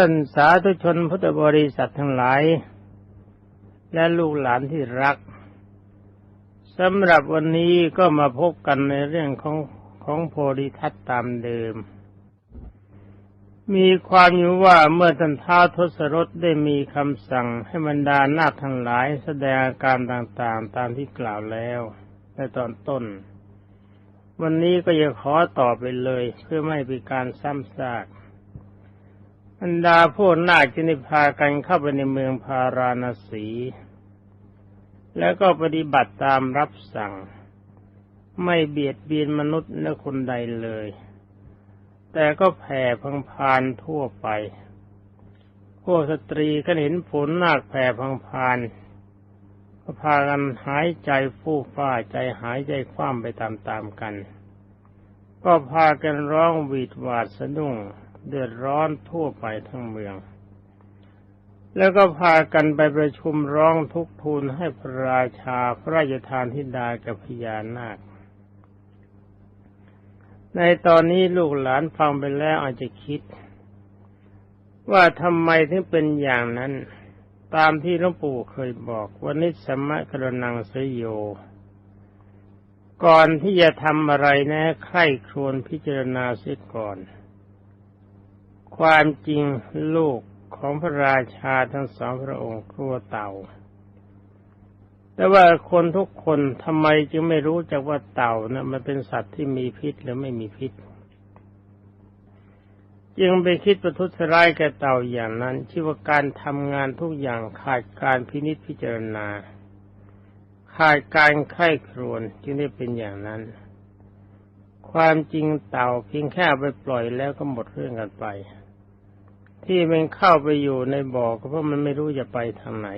ท่านสาธุชนพุทธบริษัททั้งหลาย และลูกหลานที่รักสำหรับวันนี้ก็มาพบกันในเรื่องของของโพธิทัตตามเดิม มีความอยู่ว่าเมื่อท่านท้าทศรถได้มีคำสั่งให้บรรดานาคทั้งหลายแสดงอาการต่างๆ ตามที่กล่าวแล้วในตอนต้น วันนี้ก็จะขอต่อไปเลยเพื่อไม่เป็นการซ้ำซาก บรรดาผู้นาคจึงได้พากันเข้าไปในเมืองพาราณสี แล้วก็ปฏิบัติตามรับสั่ง ไม่เบียดเบียนมนุษย์และคนใดเลย แต่ก็แผ่พังพานทั่วไป พวกสตรีก็เห็นผลนาคแผ่พังพานก็พากันหายใจฟู่ฟ้าใจหายใจคว่ำไปตามๆกัน ก็พากันร้องหวีดหวาดสะดุ้ง เดือดร้อนทั่วไปทั้งเมือง แล้วก็พากันไปประชุมร้องทุกทูลให้พระราชาพระราชทานทิดากับพญานาค ในตอนนี้ลูกหลานฟังไปแล้วอาจจะคิด ว่าทำไมถึงเป็นอย่างนั้น ตามที่หลวงปู่เคยบอกว่านิสมะกรนังสยโยก่อนที่จะทำอะไรนะใคร่ครวญพิจารณาเสียก่อน ความจริงลูกของพระราชาทั้งสองพระองค์กลัวเต่า แต่ว่าคนทุกคนทำไมจึงไม่รู้จักว่าเต่านะมันเป็นสัตว์ที่มีพิษหรือไม่มีพิษ จึงไปคิดประทุษร้ายแก่เต่าอย่างนั้น ชื่อว่าการทำงานทุกอย่างขาดการพินิจพิจารณา ขาดการไข้ครวนจึงได้เป็นอย่างนั้น ความจริงเต่าเพียงแค่ไปปล่อยแล้วก็หมดเรื่องกันไป ที่มันเข้าไปอยู่ในบ่อก็เพราะมันไม่รู้จะไปทางไหน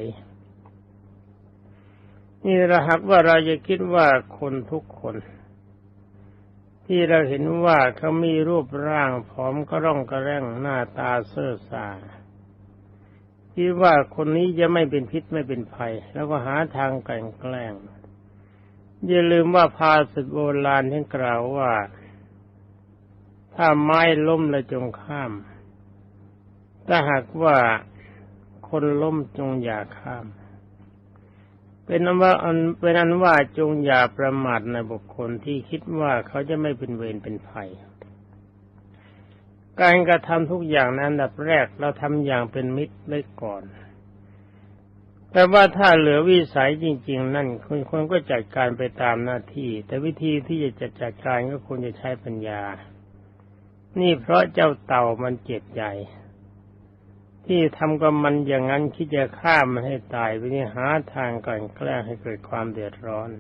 นี่ระหักว่าเราจะคิดว่าคนทุกคน ที่เราเห็นว่าเขามีรูปร่างผอมก็ร่องกระแร่งหน้าตาเซ่อซาคิดว่าคนนี้จะไม่เป็นพิษไม่เป็นภัย แล้วก็หาทางแกล้งแกล้งอย่าลืมว่าภาษิตโบราณที่กล่าวว่า ถ้าไม้ล้มแล้วจงข้าม ถ้าหากว่าคนล้มจงอย่าข้าม เป็นนั้นว่าเป็นนั้นว่าจงอย่าประมาทในบุคคลที่คิดว่าเขาจะไม่เป็นเวรเป็นภัย การกระทำทุกอย่างนั้นดับแรกเราทำอย่างเป็นมิตรไว้ก่อน แต่ว่าถ้าเหลือวิสัยจริง ๆ นั่นคนคนก็จัดการไปตามหน้าที่ แต่วิธีที่จะจัดจัดการก็ควรจะใช้ปัญญา นี่เพราะเจ้าเต่ามันเจ็บใหญ่ ที่ทำกับมันอย่างนั้นคิดจะฆ่ามันให้ตายไปนี่หาทางก่อนแกล้งให้เกิดความเดือดร้อน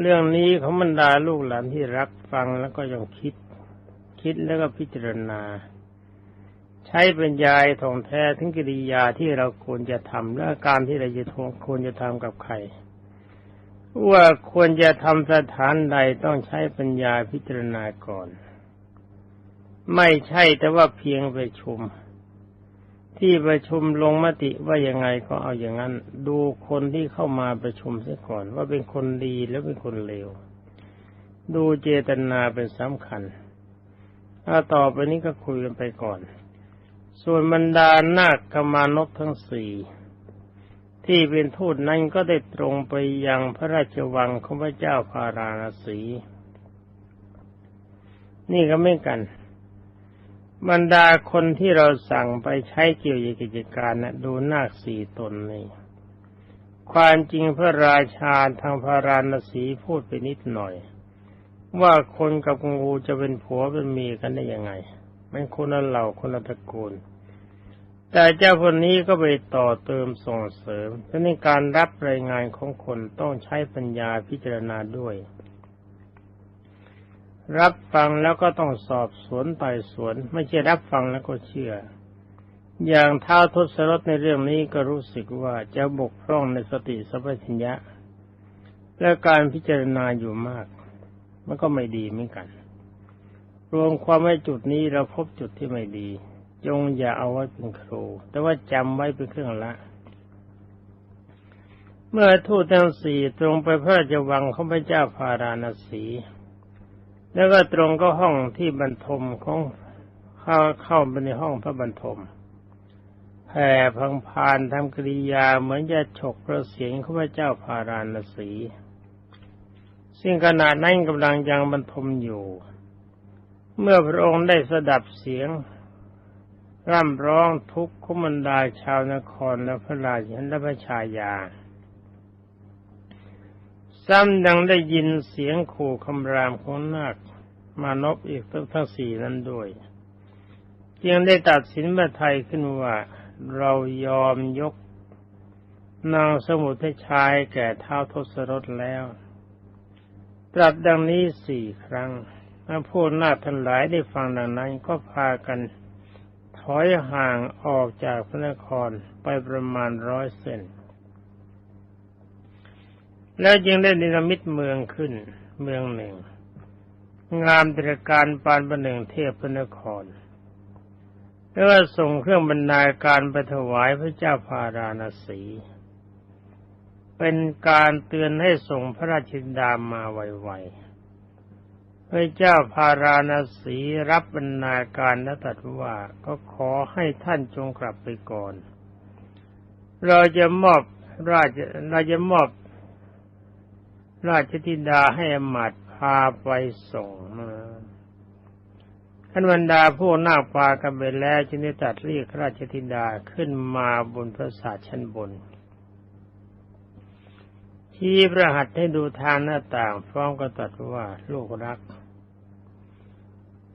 เรื่องนี้ของบรรดาลูกหลานที่รักฟังแล้วก็ยังคิด คิดแล้วก็พิจารณา ใช้เป็นยายทองแท้ถึงกิริยาที่เราควรจะทำและการที่เราจะควรจะทำกับใครว่าควรจะทำสถานใดต้องใช้ปัญญาพิจารณาก่อน ไม่ใช่แต่ว่าเพียงประชุม ที่ประชุมลงมติว่ายังไงก็เอาอย่างนั้น ดูคนที่เข้ามาประชุมเสียก่อนว่าเป็นคนดีหรือเป็นคนเลวดูเจตนาเป็นสำคัญถ้าต่อไปนี้ก็คุยกันไปก่อน ส่วนบรรดานาคกมานพทั้งสี่ที่เป็นทูตนั้นก็ได้ตรงไปยังพระราชวังของพระเจ้าพาราณสี นี่ก็ไม่กัน บรรดาคนที่เราสั่งไปใช้เกี่ยวกับกิจการนะดูนาคสี่ตนนี่ความจริงพระราชาทางพระราณสีพูดไปนิดหน่อย ว่าคนกับงูจะเป็นผัวเป็นเมียกันได้ยังไง มันคนละเหล่าคนละตระกูล แต่เจ้าคนนี้ก็ไปต่อเติมส่งเสริมและในการรับรายงานของคนต้องใช้ปัญญาพิจารณาด้วย รับฟังแล้วก็ต้องสอบสวนไต่สวน ไม่ใช่รับฟังแล้วก็เชื่อ อย่างท้าทศรถในเรื่องนี้ก็รู้สึกว่าจะบกพร่องในสติสัพพัญญะ และการพิจารณาอยู่มาก มันก็ไม่ดีเหมือนกัน รวมความไว่จุดนี้เราพบจุดที่ไม่ดี จงอย่าเอาไว้เป็นครู แต่ว่าจำไว้เป็นเครื่องละเมื่อทูตทั้งสี่ตรงไปพระราชวังของพระเจ้าพาราณสี แล้วก็ตรงก็ห้องที่บรรทมของเข้าเข้าไปในห้องพระบรรทมแผ่พังพานทำกริยาเหมือนจะฉกพระเสียงของพระเจ้าพาราณสี ซึ่งขณะนั้นกำลังยังบรรทมอยู่ เมื่อพระองค์ได้สดับเสียง ร่ำร้องทุกข์ขมันดาชาวนครและพระราชและพระชายา ซ้ำยังได้ยินเสียงขู่คำรามของนาคมานพอีกทั้งสี่นั้นด้วย จึงได้ตัดสินพระไทยขึ้นว่า เรายอมยกนางสมุทรชายแก่เท้าทศรถแล้ว ตรัสดังนี้สี่ครั้งเมื่อพูดนาทั้งหลายได้ฟังดังนั้นก็พากันถอยห่างออกจากพระนครไปประมาณร้อยเซน แล้วจึงได้นิรมิตเมืองขึ้น เมืองหนึ่ง งามตรการปานประหนึ่งเทพพระนครแล้วก็ส่งเครื่องบรรณาการไปถวายพระเจ้าพาราณสี เป็นการเตือนให้ส่งพระราชิดามาไวๆ พระเจ้าพาราณสีรับบรรณาการและตรัสว่าก็ขอให้ท่านจงกลับไปก่อน เราจะมอบราชเราจะมอบ ราชธิดาให้อมาตพาไปส่งมาท่านบรรดาผู้นาคปากันไปแล้วจึงได้ตัดเรียกราชธิดาขึ้นมาบนพระศาสชั้นบน ที่ประหัตให้ดูทางหน้าต่างพร้อมกับตัดว่าลูกรัก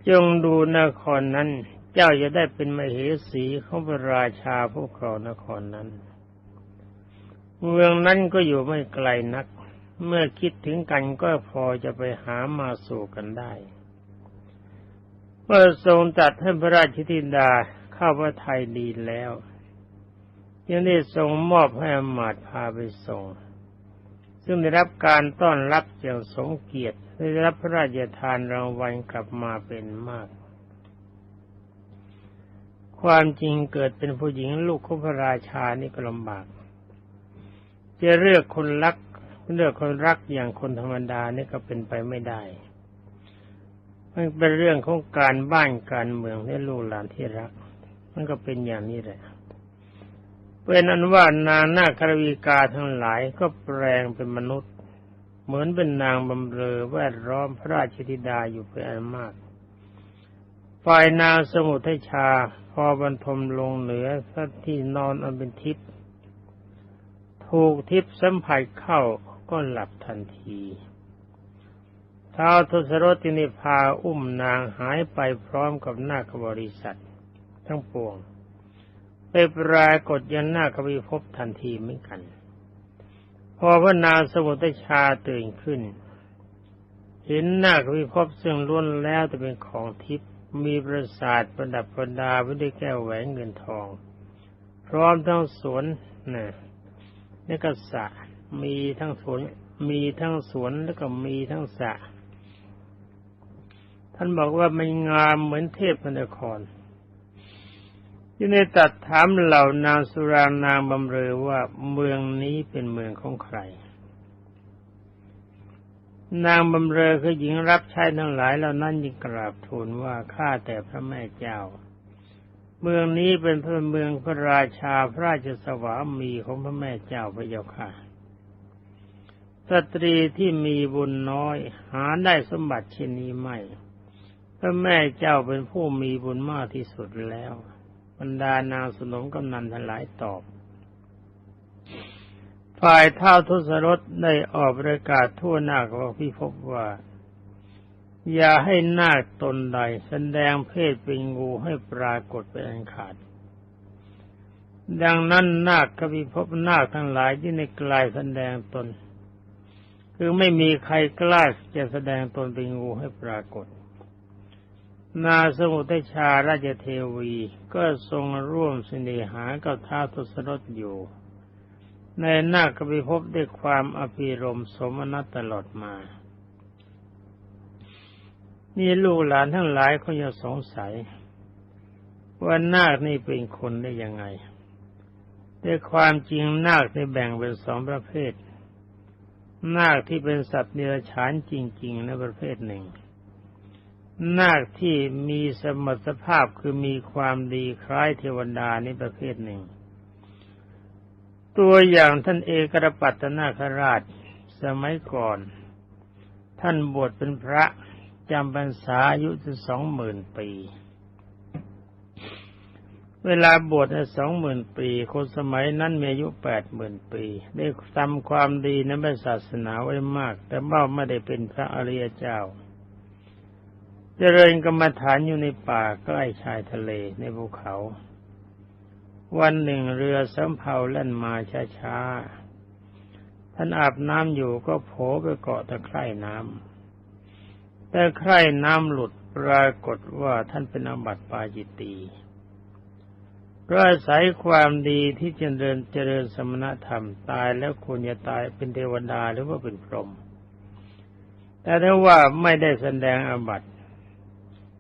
จงดูนครนั้น เจ้าจะได้เป็นมเหสีของพระราชาผู้ครองนครนั้น เมืองนั้นก็อยู่ไม่ไกลนัก เมื่อคิดถึงกันก็พอจะไปหามาสู่กันได้ เมื่อทรงตัดให้พระราชธิดาเข้าพระไทยดีแล้วยังได้ทรงมอบให้อมาตพาไปส่ง ซึ่งได้รับการต้อนรับอย่างสมเกียรติได้รับพระราชทานรางวัลกลับมาเป็นมาก ความจริงเกิดเป็นผู้หญิงลูกของพระราชานี่ก็ลำบาก จะเลือกคนรัก เลือกคนรักอย่างคนธรรมดานี่ก็เป็นไปไม่ได้ มันเป็นเรื่องของการบ้านการเมืองและลูกหลานที่รัก มันก็เป็นอย่างนี้แหละเป็นอันว่านางนาครวีกาทั้งหลายก็แปลงเป็นมนุษย์ เหมือนเป็นนางบำเรอแวดล้อมพระราชธิดาอยู่เป็นอันมาก ฝ่ายนางสมุทัยชาพอบรรทมลงเหนือสัที่นอนอันเป็นทิพย์ถูกทิพย์สัมผัสเข้า ก็หลับทันทีท้าวทศรถนิพาอุ้มนางหายไปพร้อมกับหน้าคบริษัท ทั้งปวง ไปปรากฏยันหน้าควิภพทันทีเหมือนกัน พอพระนางสมุทชาตื่นขึ้น เห็นหน้าควิภพซึ่งล้วนแล้วจะเป็นของทิพย์มีประสาทประดับประดาไว้ด้วยแก้วแหวนเงินทอง พร้อมทั้งสวนนะนี่ก็สระ มีทั้งสวน มีทั้งสวนแล้วก็มีทั้งสระท่านบอกว่ามันงามเหมือนเทพนครยี่ในตัดถามเหล่านางสุรานางบำเรอว่าเมืองนี้เป็นเมืองของใคร นางบำเรอคือหญิงรับใช้ทั้งหลายเหล่านั้นยิ่งกราบทูลว่าข้าแต่พระแม่เจ้า เมืองนี้เป็นพระเมืองพระราชาพระราชสวามีของพระแม่เจ้าพระเจ้าค่ะ สตรีที่มีบุญน้อย หาได้สมบัติเช่นนี้ไม่พระแม่เจ้าเป็นผู้มีบุญมากที่สุดแล้ว บรรดานางสนมกำนันทั้งหลายตอบ ฝ่ายเท่าทุสรถได้ออกประกาศทั่วหน้าของพิภพว่า อย่าให้นาคตนใดแสดงเพศเป็นงูให้ปรากฏเป็นอันขาดดังนั้นนาคกพิภพนาคทั้งหลายที่ในกลายแสดงตน คือไม่มีใครกล้าจะแสดงตนเป็นงูให้ปรากฏ นาสมุทชาราชเทวีก็ทรงร่วมสนิหากับท้าทศรถอยู่ ในนาคบิภพบด้วยความอภิรมสมนัตตลอดมา นี่ลูกหลานทั้งหลายเขาจะสงสัย ว่านาคนี่เป็นคนได้ยังไงแต่ความจริงนาคนี่แบ่งเป็นสองประเภท นาคที่เป็นสัตว์เนรัจฉานจริง ๆ ในประเภทหนึ่ง นาคที่มีสมรรถภาพคือมีความดีคล้ายเทวดานี่ประเภทหนึ่ง ตัวอย่างท่านเอกรปัตตนาคราช สมัยก่อน ท่านบวชเป็นพระจำพรรษาอายุถึงสองหมื่นปี เวลาบวชในสองหมื่นปี คนสมัยนั้นมีอายุแปดหมื่นปี ได้ทำความดีในพระศาสนาไว้มาก แต่เบ้าไม่ได้เป็นพระอริยเจ้า เจริญกรรมฐานอยู่ในป่าใกล้ชายทะเลในภูเขา วันหนึ่งเรือสำเภาเล่นมาช้าๆ ท่านอาบน้ำอยู่ก็โผล่ไปเกาะตะไคร่น้ำแต่ไคร่น้ำหลุดปรากฏว่าท่านเป็นอบัติปาจิต เพราะอาศัยความดีที่เจริญเจริญสมณธรรมตายแล้วควรจะตายเป็นเทวดาหรือว่าเป็นพรหมแต่ถ้าว่าไม่ได้แสดงอาบัติ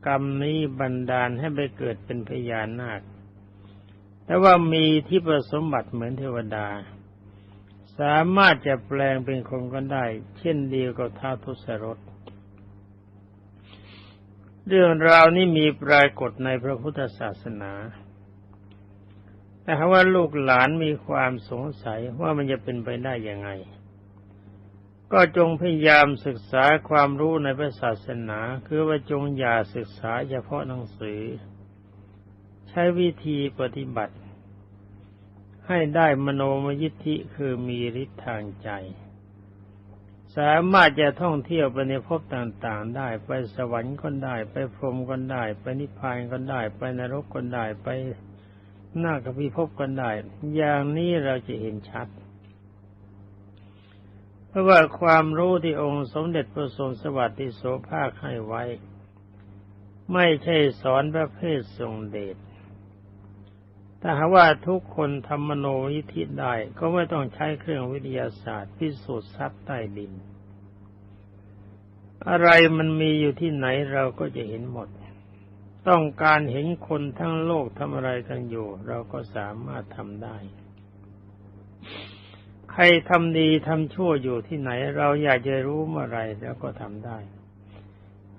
กรรมนี้บันดาลให้ไปเกิดเป็นพญานาค แต่ว่ามีที่ประสมบัติเหมือนเทวดา สามารถจะแปลงเป็นคนก็ได้ เช่นเดียวกับท้าทุสรสเรื่องราวนี้มีปรากฏในพระพุทธศาสนา แต่ว่าลูกหลานมีความสงสัยว่ามันจะเป็นไปได้ยังไง ก็จงพยายามศึกษาความรู้ในพระศาสนา คือว่าจงอย่าศึกษาเฉพาะหนังสือ ใช้วิธีปฏิบัติ ให้ได้มโนมยิทธิคือมีฤทธิ์ทางใจ สามารถจะท่องเที่ยวไปในภพต่างๆ ได้ไปสวรรค์ก็ได้ ไปพรหมก็ได้ ไปนิพพานก็ได้ ไปนรกก็ได้ไป หน้ากพิภพก็ได้ อย่างนี้เราจะเห็นชัด เพราะว่าความรู้ที่องค์สมเด็จพระทรสวัสดิโสภาคให้ไว้ ไม่ใช่สอนประเภททรงเดชถ้าหาว่าทุกคนทำมโนวิธิได้ ก็ไม่ต้องใช้เครื่องวิทยาศาสตร์พิสูจน์ทรัพย์ใต้ดิน อะไรมันมีอยู่ที่ไหนเราก็จะเห็นหมด ต้องการเห็นคนทั้งโลกทำอะไรกันอยู่ เราก็สามารถทำได้ ใครทำดีทำชั่วอยู่ที่ไหน เราอยากจะรู้เมื่อไรแล้วก็ทำได้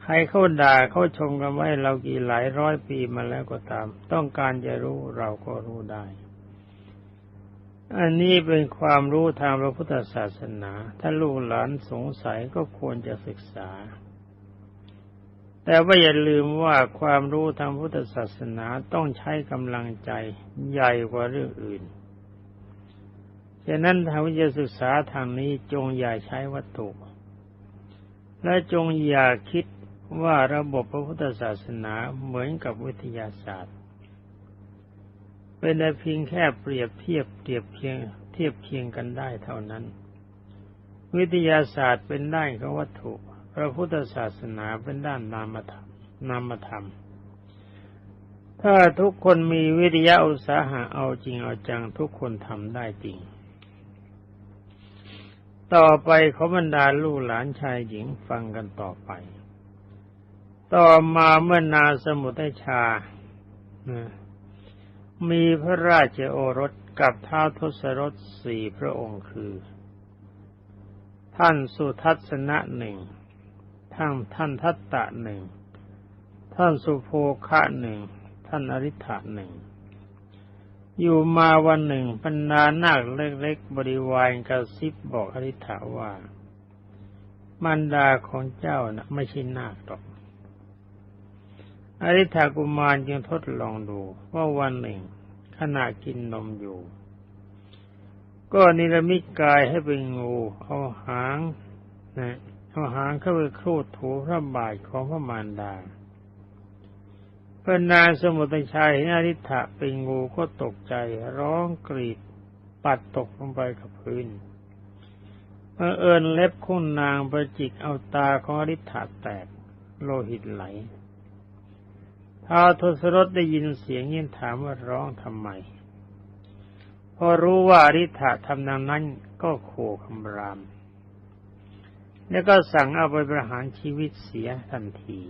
ใครเขาด่าเขาชมกันไว้เรากี่หลายร้อยปีมาแล้วก็ตาม ต้องการจะรู้เราก็รู้ได้ อันนี้เป็นความรู้ทางพระพุทธศาสนา ถ้าลูกหลานสงสัยก็ควรจะศึกษา แต่ว่าอย่าลืมว่าความรู้ทางพุทธศาสนาต้องใช้กำลังใจใหญ่กว่าเรื่องอื่น ฉะนั้นถ้าวิทยาศึกษาทางนี้จงอย่าใช้วัตถุ และจงอย่าคิดว่าระบบพระพุทธศาสนาเหมือนกับวิทยาศาสตร์ เป็นแต่เพียงแค่เปรียบเทียบเทียบเคียงเทียบเคียงกันได้เท่านั้น วิทยาศาสตร์เป็นได้ของวัตถุ พระพุทธศาสนาเป็นด้านนามธรรมนามธรรม ถ้าทุกคนมีวิทยาอุตสาหะเอาจริงเอาจังทุกคนทำได้จริง ต่อไปขอบรรดาลูกหลานชายหญิงฟังกันต่อไป ต่อมาเมื่อนาสมุทัยชา มีพระราชโอรสกับท้าวทศรถสี่พระองค์คือ ท่านสุทัศนะหนึ่ง ท่านท่านทัตตะหนึ่ง ท่านสุโภคะหนึ่ง ท่านอริ t ะหนึ่ง อยู่มาวันหนึ่งบรรดานาคเล็กๆบริวารกระซิบบอกอริ t ะว่ามันดาของเจ้านะ่ะไม่ใช่นาคหรอก อริ t ะกุมารจึงทดลองดูว่าวันหนึ่งขณะกินนมอยู่ ก็นิรมิตกายให้เป็นงูเอาหางนะ เอาหางเข้าไปครูดถูพระบาทของพระมารดาพระนางสมุทรชัยเห็นอริ t ะเป็นงูก็ตกใจร้องกรีดปัดตกลงไปกับพื้นเมื่อเอิญเล็บของนางประจิกเอาตาของอริ t ะแตกโลหิตไหลท้าวทศรถได้ยินเสียงยินถามว่าร้องทำไม พอรู้ว่าอริ t ะทำนางนั้นก็โขคำราม แล้วก็สั่งเอาไปประหารชีวิตเสียทันที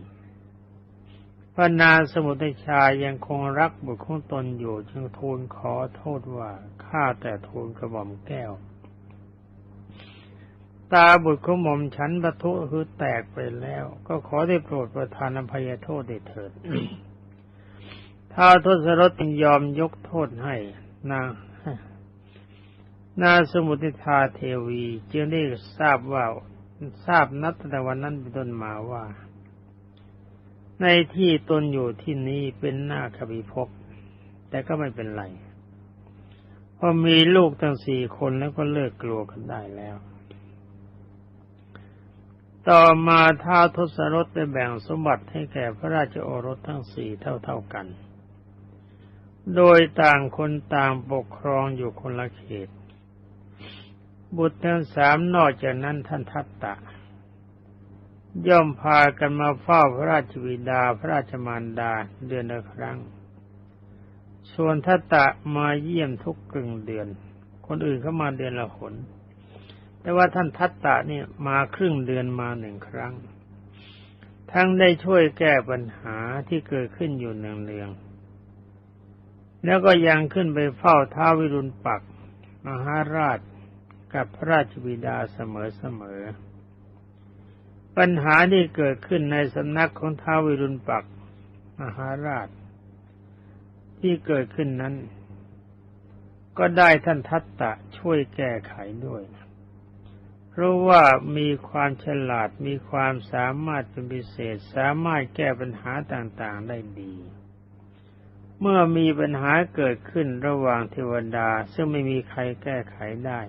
พระนางสมุทัยชายยังคงรักบุตรของตนอยู่ จึงทูลขอโทษว่าข้าแต่ทูลกระหม่อมแก้ว ตาบุตรของหม่อมฉันปะทุคือแตกไปแล้ว ก็ขอได้โปรดประทานอภัยโทษได้เถิดถ้าทศรถยอมยกโทษให้นางนาสมุติทาเทวี จึงได้ทราบว่า ทราบนับตั้งแต่วันนั้นเป็นต้นมาว่า ในที่ตนอยู่ที่นี้เป็นหน้าขบิภพแต่ก็ไม่เป็นไรพอมีลูกตั้งสี่คนแล้วก็เลิกกลัวกันได้แล้ว ต่อมาท้าวทศรถได้แบ่งสมบัติให้แก่พระราชโอรสทั้งสี่เท่าๆกัน โดยต่างคนต่างปกครองอยู่คนละเขต บุตรทั้งสามนอกจากนั้นท่านทัตตะ ย่อมพากันมาเฝ้าพระราชวิดาพระราชมารดาเดือนละครั้ง ส่วนทัตตะมาเยี่ยมทุกกึ่งเดือน คนอื่นเขามาเดือนละหน แต่ว่าท่านทัตตะเนี่ยมาครึ่งเดือนมาหนึ่งครั้ง ทั้งได้ช่วยแก้ปัญหาที่เกิดขึ้นอยู่เนืองๆแล้วก็ยังขึ้นไปเฝ้าท้าวิรุณปักมหาราช กับพระราชบิดาเสมอๆปัญหาที่เกิดขึ้นในสำนักของท้าววิรุณปักมหาราช ที่เกิดขึ้นนั้น ก็ได้ท่านทัตตะช่วยแก้ไขด้วย เพราะว่ามีความฉลาดมีความสามารถเป็นพิเศษ สามารถแก้ปัญหาต่างๆได้ดีเมื่อมีปัญหาเกิดขึ้นระหว่างเทวดาซึ่งไม่มีใครแก้ไขได้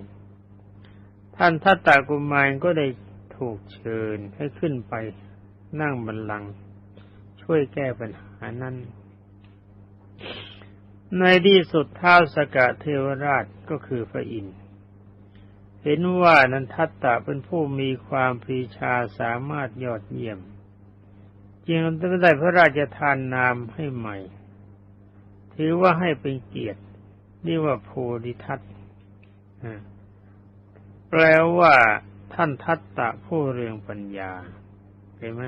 ท่านทัตตะกุมารก็ได้ถูกเชิญให้ขึ้นไปนั่งบัลลังก์ช่วยแก้ปัญหานั้น ในที่สุดท้าวสกะเทวราชก็คือพระอินทร์เห็นว่านันทัตตะเป็นผู้มีความปรีชาสามารถยอดเยี่ยม จึงได้พระราชทานนามให้ใหม่ ถือว่าให้เป็นเกียรตินี่ว่าโพธิทัต แปลว่า ท่านทัตตะผู้เรืองปัญญาเห็นไหม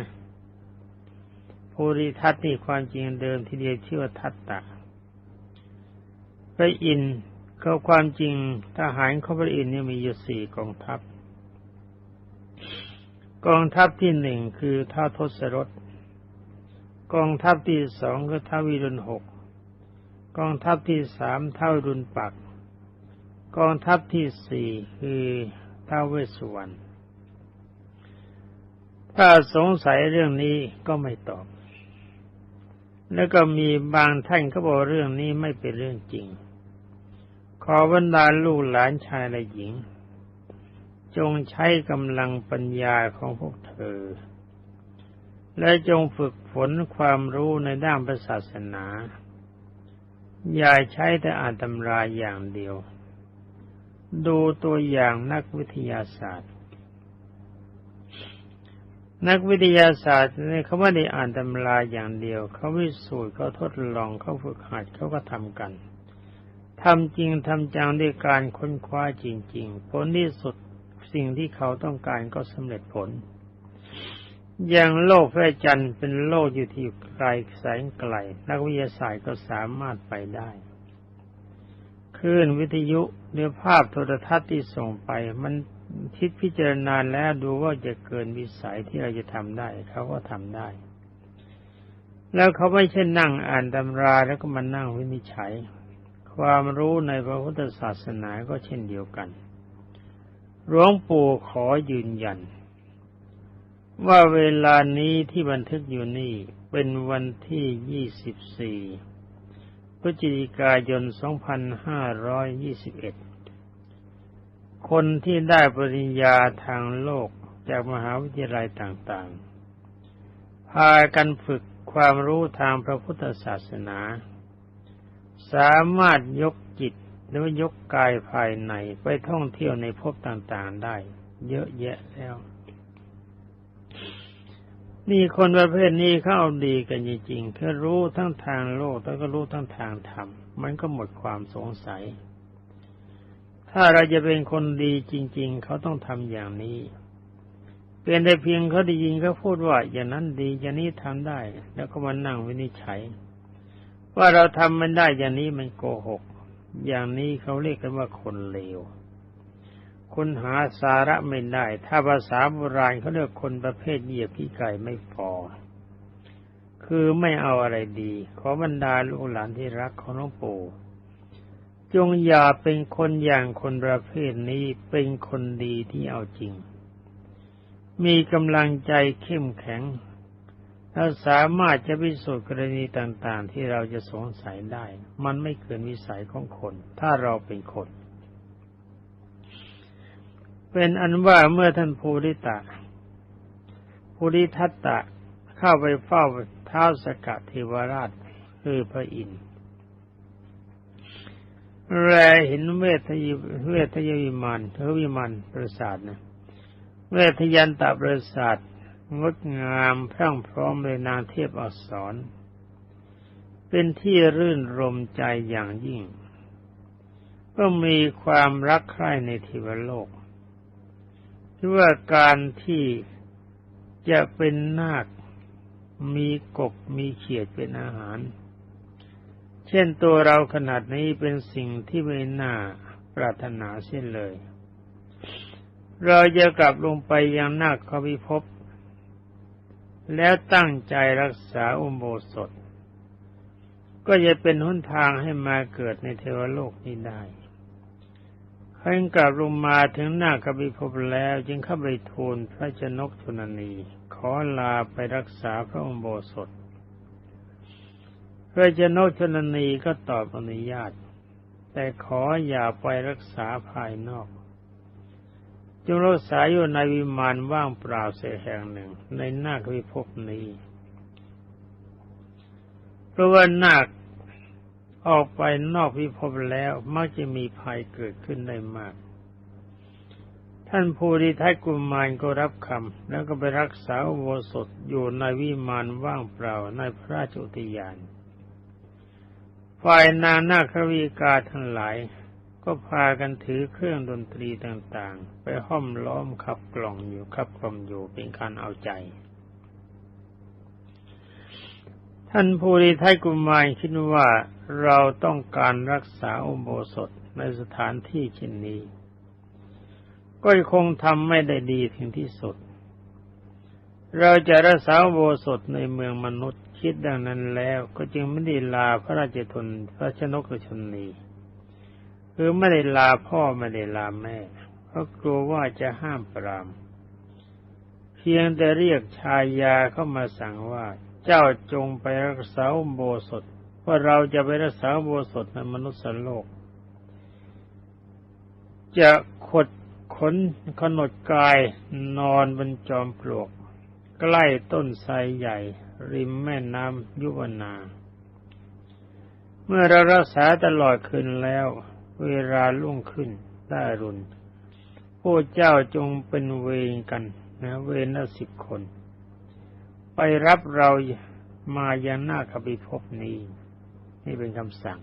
ภูริทัตนี่ความจริงเดิมทีเดียวชื่อว่าทัตตะพระอินทร์เขาความจริงทหารของพระอินทร์เนี่ยมีอยู่สี่กองทัพ กองทัพที่หนึ่งคือท้าทศรถกองทัพที่สองคือท้าวิรุณหกกองทัพที่สามท้าวิรุณปัก กองทัพที่สี่คือท้าวเวสสุวรรณถ้าสงสัยเรื่องนี้ก็ไม่ตอบ แล้วก็มีบางท่านเขาบอกเรื่องนี้ไม่เป็นเรื่องจริง ขอบรรดาลูกหลานชายและหญิง จงใช้กำลังปัญญาของพวกเธอ และจงฝึกฝนความรู้ในด้านศาสนา อย่าใช้แต่อ่านตำราอย่างเดียว ดูตัวอย่างนักวิทยาศาสตร์ นักวิทยาศาสตร์นี่เขาไม่ได้อ่านตำราอย่างเดียว เขาวิสูจน์เขาทดลองเขาฝึกหัดเขาก็ทำกันทำจริงทำจังด้วยการค้นคว้าจริง ๆ ผลที่สุดสิ่งที่เขาต้องการก็สำเร็จผล อย่างโลกพระจันทร์เป็นโลกอยู่ที่ไกลแสงไกล นักวิทยาศาสตร์ก็สามารถไปได้ คลื่นวิทยุหรือภาพโทรทัศน์ที่ส่งไป มันคิดพิจารณาแล้วดูว่าจะเกินวิสัยที่เราจะทำได้ เขาก็ทำได้ แล้วเขาไม่ใช่นั่งอ่านตำราแล้วก็มานั่งวินิจฉัย ความรู้ในพระพุทธศาสนาก็เช่นเดียวกันหลวงปู่ขอยืนยัน ว่าเวลานี้ที่บันทึกอยู่นี่เป็นวันที่ยี่สิบสี่ พฤศจิกายน 2521 คนที่ได้ปริญญาทางโลกจากมหาวิทยาลัยต่างๆ พากันฝึกความรู้ทางพระพุทธศาสนา สามารถยกจิตหรือยกกายภายในไปท่องเที่ยวในภพต่างๆได้ เยอะแยะแล้ว นี่คนประเภทนี้เขาเอาดีกันจริงๆแค่รู้ทั้งทางโลกแล้วก็รู้ทั้งทางธรรม มันก็หมดความสงสัย ถ้าเราจะเป็นคนดีจริง ๆ เขาต้องทำอย่างนี้ เป็นแต่เพียงเขาได้ยินเขาพูดว่า อย่างนั้นดีอย่างนี้ทำได้ แล้วก็มานั่งวินิจฉัย ว่าเราทำมันได้อย่างนี้มันโกหก อย่างนี้เขาเรียกกันว่าคนเลว คุณหาสาระไม่ได้ ถ้าภาษาโบราณเขาเรียกคนประเภทเหยียบขี้ไก่ไม่พอ คือไม่เอาอะไรดี ขอบรรดาลูกหลานที่รักของหลวงปู่จงอย่าเป็นคนอย่างคนประเภทนี้เป็นคนดีที่เอาจริง มีกำลังใจเข้มแข็งและสามารถจะพิสูจน์กรณีต่าง ๆ ที่เราจะสงสัยได้ มันไม่เกินวิสัยของคน ถ้าเราเป็นคน เป็นอันว่าเมื่อท่านภูริตะภูริทัตตะเข้าไปเฝ้าเท้าสกัดเทวราชคือพระอินทร์แลเห็นเวทยเวทยวิมานเทวิมานประสาทนะเวทยันตประสาทงดงามพรั่งพร้อมเลยนางเทพอักษร เป็นที่รื่นรมใจอย่างยิ่ง ก็มีความรักใคร่ในเทวโลก ที่ว่าการที่จะเป็นนาค มีกบมีเขียดเป็นอาหาร เช่นตัวเราขนาดนี้เป็นสิ่งที่ไม่น่าปรารถนาเช่นเลย เราจะกลับลงไปยังนาคขวิภพแล้วตั้งใจรักษาอุโบสถ ก็จะเป็นหนทางให้มาเกิดในเทวโลกนี้ได้ ขันกลับลงมาถึงหน้ากบิภพแล้วจึงเข้าไปทูลพระชนกชนนีขอลาไปรักษาพระอุโบสถพระชนกชนนีก็ตอบอนุญาต แต่ขออย่าไปรักษาภายนอกจงรักษาอยู่ในวิมานว่างเปล่าเสียแห่งหนึ่ง ในนาควิภพนี้เพราะว่านาค ออกไปนอกวิภพแล้วมักจะมีภัยเกิดขึ้นได้มาก ท่านภูริทัตกุมารก็รับคำแล้วก็ไปรักษาโวสถอยู่ในวิมานว่างเปล่าในพระราชอุทยาน ฝ่ายนางนาควีกาทั้งหลาย ก็พากันถือเครื่องดนตรีต่างๆ ไปห้อมล้อมขับกล่องอยู่ขับกล่อมอยู่เป็นการเอาใจ ท่านภูริไทยกุมารคิดว่าเราต้องการรักษาอุโบสถในสถานที่เช่นนี้ ก็คงทำไม่ได้ดีถึงที่สุด เราจะรักษาอุโบสถในเมืองมนุษย์คิดดังนั้นแล้ว ก็จึงไม่ได้ลาพระราชทนพระชนกชนนีคือไม่ได้ลาพ่อไม่ได้ลาแม่ เพราะกลัวว่าจะห้ามปราม เพียงแต่เรียกชายาเข้ามาสั่งว่า เจ้าจงไปรักษาโบสถว่าเราจะไปรักษาโบสถในมนุษย์โลก จะขดขนขนดกายนอนบนจอมปลวก ใกล้ต้นไทรใหญ่ ริมแม่น้ำยุวนา เมื่อเรารักษาตลอดคืนแล้ว เวลาลุ่งขึ้นได้รุนผู้เจ้าจงเป็นเวรกันนะเวรละสิบคน ไปรับเรามายังหน้าขบิภพนี้ นี่เป็นคำสั่ง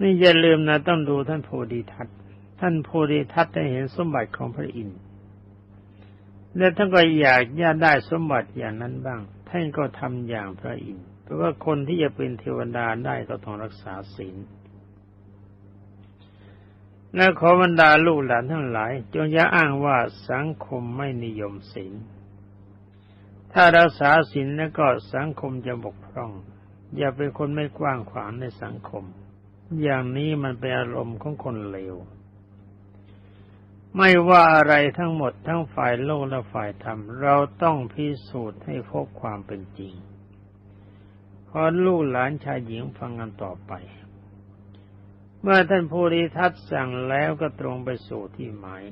นี่อย่าลืมนะต้องดูท่านโพธิทัตท่านโพธิทัตได้เห็นสมบัติของพระอินทร์และท่านก็อยากย่าได้สมบัติอย่างนั้นบ้าง ท่านก็ทำอย่างพระอินทร์เพราะว่าคนที่จะเป็นเทวดาได้ก็ต้องรักษาศีลและขอบรรดาลูกหลานทั้งหลาย จงอย่าอ้างว่าสังคมไม่นิยมศีล ถ้ารักษาศีลแล้วก็สังคมจะบกพร่อง อย่าเป็นคนไม่กว้างขวางในสังคม อย่างนี้มันเป็นอารมณ์ของคนเลว ไม่ว่าอะไรทั้งหมดทั้งฝ่ายโลกและฝ่ายธรรม เราต้องพิสูจน์ให้พบความเป็นจริง ขอลูกหลานชายหญิงฟังกันต่อไป เมื่อท่านภูริทัตสั่งแล้วก็ตรงไปสู่ที่หมาย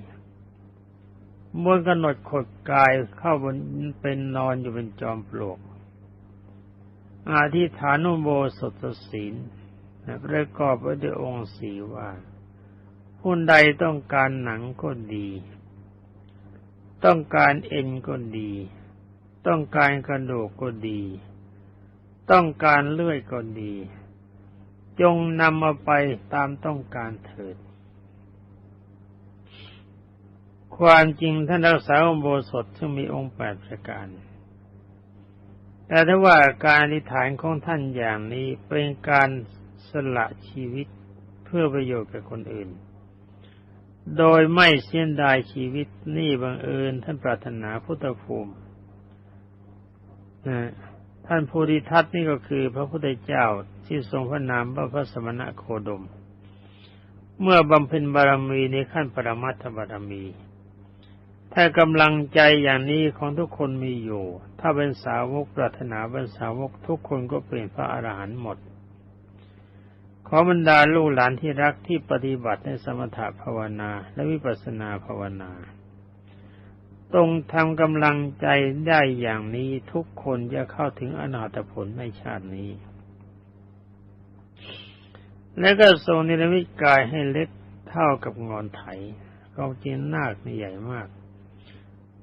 มวนกำหนดขดกายเข้าบนเป็นนอนอยู่เป็นจอมปลวก อาทิฐานุโบสถศีลประกอบไว้ด้วยองค์สีว่าผู้ใดต้องการหนังก็ดี ต้องการเอ็นก็ดี ต้องการกระดูกก็ดี ต้องการเลื่อยก็ดี จงนำมาไปตามต้องการเถิด ความจริงท่านรักษาองโบสถซึ่งมีองค์แปดประการ แต่ถ้าว่าการอธิษฐานของท่านอย่างนี้เป็นการสละชีวิตเพื่อประโยชน์แก่คนอื่น โดยไม่เสียดายชีวิตนี่บังเอิญท่านปรารถนาพุทธภูมิท่านภูริทัตนี่ก็คือพระพุทธเจ้าที่ทรงพระนามว่าพระสมณะโคดม เมื่อบำเพ็ญบารมีในขั้นปรมัตถบารมี ถ้ากำลังใจอย่างนี้ของทุกคนมีอยู่ ถ้าเป็นสาวกปรารถนาเป็นสาวกทุกคนก็เป็นพระอรหันต์หมด ขอบรรดาลูกหลานที่รักที่ปฏิบัติในสมถะภาวนาและวิปัสสนาภาวนาตรงทำกำลังใจได้อย่างนี้ทุกคนจะเข้าถึงอนาถผลในชาตินี้ และก็ทรงนิรมิตกายให้เล็กเท่ากับงอนไถก็จริงนาคใหญ่มาก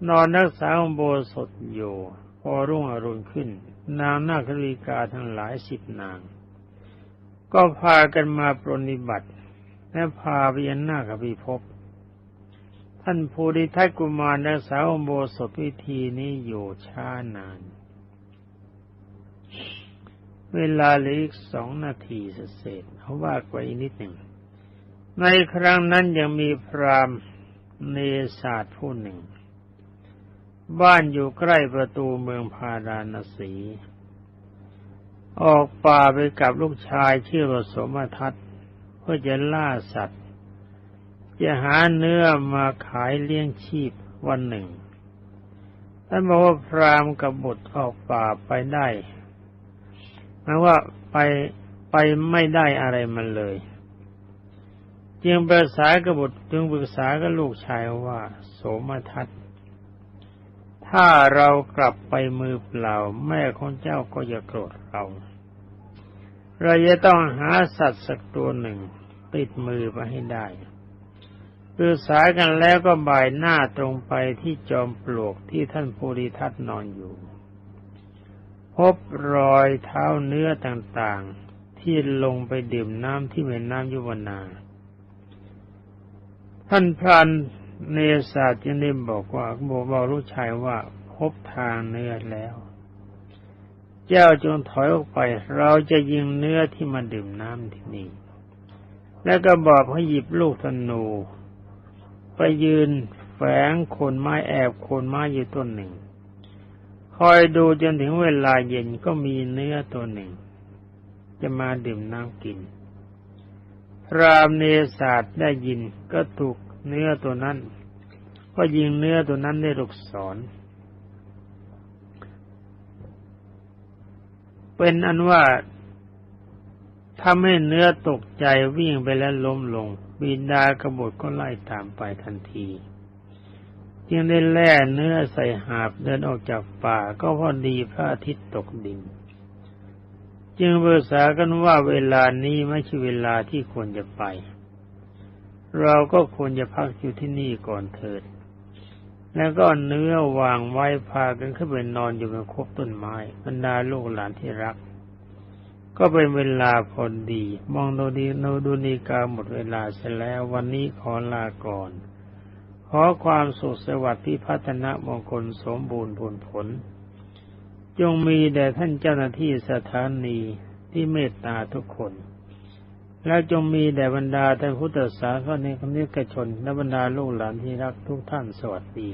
นอนรักษาองโบสถอยู่ พอรุ่งอรุณขึ้น นางนาคริกาทั้งหลายสิบนาง ก็พากันมาปรนิบัติ และพาไปยันนาคพิภพท่านภูริทัตกุมารรักษาองโบสถวิธีนี้อยู่ช้านาน เวลาเหลืออีกสองนาทีเศษเขาว่าไว้นิดหนึ่ง ในครั้งนั้นยังมีพรามเนศาสตร์ผู้หนึ่ง บ้านอยู่ใกล้ประตูเมืองพาราณสี ออกป่าไปกับลูกชายชื่อว่าสมทัตเพื่อจะล่าสัตว์ จะหาเนื้อมาขายเลี้ยงชีพวันหนึ่งท่านบอกว่าพรามกับบุตรออกป่าไปได้หมายว่าไปไปไม่ได้อะไรมันเลยจึงปรึกษากับบุตรจึงปรึกษากับลูกชายว่า โสมทัต ถ้าเรากลับไปมือเปล่า แม่ของเจ้าก็จะโกรธเรา เราจะต้องหาสัตว์สักตัวหนึ่ง ติดมือไปให้ได้ปรึกษากันแล้วก็บ่ายหน้าตรงไปที่จอมปลวกที่ท่านภูริทัตนอนอยู่ พบรอยเท้าเนื้อต่างๆ ที่ลงไปดื่มน้ำที่แม่น้ำยุวนา ท่านพราน เนศาสตร์จึงได้บอกว่าบอกบอกลูกชายว่าพบทางเนื้อแล้ว เจ้าจงถอยออกไป เราจะยิงเนื้อที่มาดื่มน้ำที่นี่ แล้วก็บอกให้หยิบลูกธนู ไปยืนแฝงโคนไม้แอบโคนไม้อยู่ต้นหนึ่ง คอยดูจนถึงเวลาเย็นก็มีเนื้อตัวหนึ่ง จะมาดื่มน้ำกินพรามเนศาสตร์ได้ยินก็ถูก เนื้อตัวนั้น ก็ยิงเนื้อตัวนั้นได้ลูกศรเป็นอันว่าทำให้เนื้อตกใจวิ่งไปแล้วล้มลง บิดากระบฏก็ไล่ตามไปทันที จึงได้แล่เนื้อใส่หาบเดินออกจากป่าก็พอดีพระอาทิตย์ตกดิน จึงเบอร์ษากันว่าเวลานี้ไม่ใช่เวลาที่ควรจะไป เราก็ควรจะพักอยู่ที่นี่ก่อนเถิด แล้วก็เนื้อวางไว้พากันขึ้นไปนอนอยู่บนคบต้นไม้บรรดาลูกหลานที่รัก ก็เป็นเวลาพอดี มองดูดีโนดูนีกาหมดเวลาเสร็จแล้ววันนี้ขอลาก่อน ขอความสุขสวัสดิ์ที่พัฒนามงคลสมบูรณ์ผลผล จงมีแด่ท่านเจ้าหน้าที่สถานีที่เมตตาทุกคน และจงมีแด่บรรดาท่านพุทธศาสนิกนิกชนและบรรดาลูกหลานที่รักทุกท่านสวัสดี